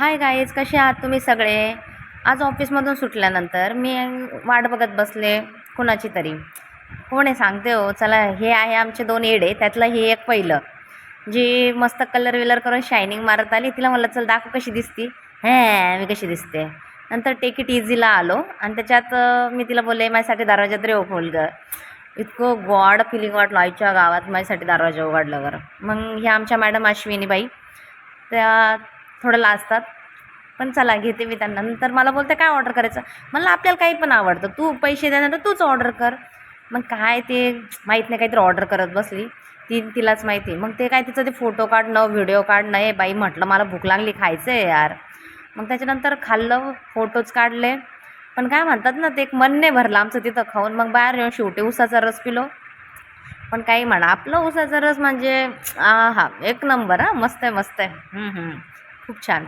Hi guys कसे आहात तुम्ही सगळे? आज ऑफिसमधून सुटल्यानंतर मी वाट बघत बसले कुणाची तरी. कोण आहे सांगते हो चला हे आहे आमचे दोन येडे त्यातलं हे एक पहिलं. जी मस्त कलर विलर करून शायनिंग मारत आली तिला मला चल दाखव कशी दिसती. हे मी कशी दिसते. नंतर टेक इट इझीला आलो आणि त्याच्यात मी तिला बोलले माझ्यासाठी दरवाजा तरी ओपल ग इतकं गॉड फिलिंग वाटलं आईच्या गावात माझ्यासाठी दरवाजा उघडल्यावर मग ह्या आमच्या मॅडम अश्विनीबाई त्या थोडं लाजतात. पण चला घेते मी त्यांना. नंतर मला बोलते काय ऑर्डर करायचं? म्हणलं आपल्याला काही पण आवडतं. तू पैसे देणार तर तूच ऑर्डर कर. मग काय ते माहीत नाही काहीतरी ऑर्डर करत बसली. ती तिलाच माहिती. मग ते काय तिचं ते फोटो काढणं व्हिडिओ काढणं हे बाई म्हटलं मला भूक लागली खायचं आहे यार. मग त्याच्यानंतर खाल्लं फोटोज काढले. पण काय म्हणतात ना ते एक मन नाही भरलं आमचं तिथं खाऊन. मग बाहेर येऊन शेवटी उसाचा रस पिलो. पण काही म्हणा आपलं उसाचा रस म्हणजे हा एक नंबर हा. मस्त आहे मस्त आहे. खूप छान